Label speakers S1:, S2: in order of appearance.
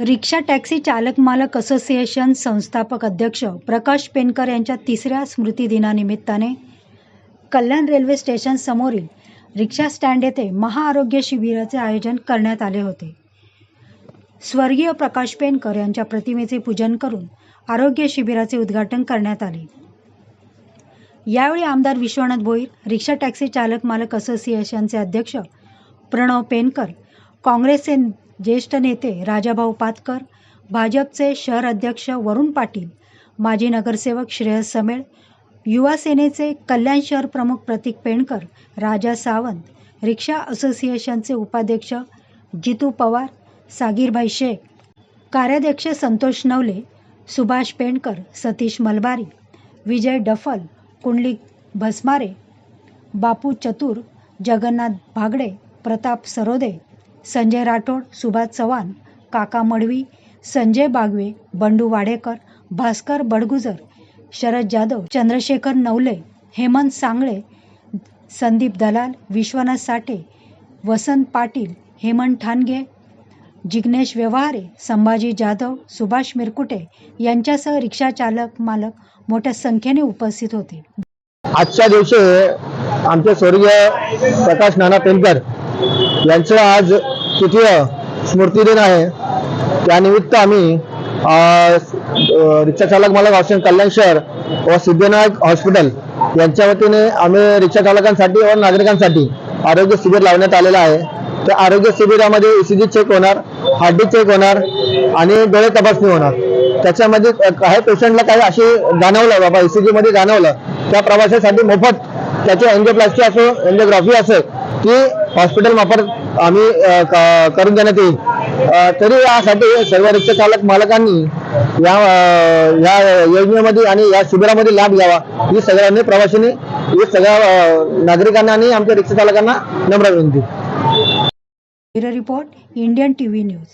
S1: Rickshaw taxi चालक मालक association संस्थापक अध्यक्ष प्रकाश पेनकर यांच्या तिसऱ्या स्मृतिदिनानिमित्ताने कल्याण रेल्वे स्टेशन समोरील रिक्षा स्टँड येथे महाआरोग्य शिबिराचे आयोजन करण्यात आले होते. स्वर्गीय प्रकाश पेनकर यांच्या प्रतिमेचे पूजन करून आरोग्य शिबिराचे उद्घाटन करण्यात आले. यावेळी आमदार विश्वनाथ भोईर रिक्षा टॅक्सी चालक मालक असोसिएशनचे अध्यक्ष प्रणव पेनकर काँग्रेसचे ज्येष्ठ नेते राजाभाऊ पातकर भाजपचे शहर अध्यक्ष वरुण पाटील माजी नगरसेवक श्रेयस समेळ युवा सेनेचे कल्याण शहर प्रमुख प्रतीक पेणकर राजा सावंत रिक्षा असोसिएशनचे उपाध्यक्ष जितू पवार सागीरभाई शेख कार्याध्यक्ष संतोष नवले सुभाष पेणकर सतीश मलबारी विजय डफल कुंडलिक भस्मारे बापू चतुर जगन्नाथ भागडे प्रताप सरोदे संजय राठोड सुभाष चव्हाण काका मडवी संजय बागवे बंडू वाडेकर भास्कर बडगुजर शरद जाधव चंद्रशेखर नवले हेमंत सांगळे संदीप दलाल विश्वनाथ साठे वसंत पाटील हेमंत ठाणगे जिग्नेश व्यवहारे संभाजी जाधव सुभाष मिरकुटे यांच्यासह रिक्षा चालक मालक मोठ्या संख्येने उपस्थित होते.
S2: आजच्या दिवशी आमचे स्वर्गीय प्रकाश नाना पेनकर यांचं आज तृतीय स्मृतिदिन आहे. त्यानिमित्त आम्ही रिक्षा चालक मालक हॉस्टेल कल्याण शहर व सिद्धिनायक हॉस्पिटल यांच्या वतीने आम्ही रिक्षा चालकांसाठी व नागरिकांसाठी आरोग्य शिबिर लावण्यात आलेलं आहे. त्या आरोग्य शिबिरामध्ये ईसीजी चेक होणार हार्टबीट चेक होणार आणि डोळे तपासणी होणार. त्याच्यामध्ये काही पेशंटला काही अशी जाणवलं बाबा ECG मध्ये जाणवलं त्या प्रवासासाठी मोफत त्याची एन्जिओप्लास्टी असो एन्जिओग्राफी असो ती हॉस्पिटल मार्फत आम्ही करून देण्यात येईल. तरी यासाठी सर्व रिक्षा चालक मालकांनी या या योजनेमध्ये आणि या शिबिरामध्ये लाभ घ्यावा. ही सगळ्यांनी प्रवाशांनी ही सगळ्या नागरिकांना आणि आमच्या रिक्षा चालकांना नम्र विनंती.
S1: Report Indian TV news.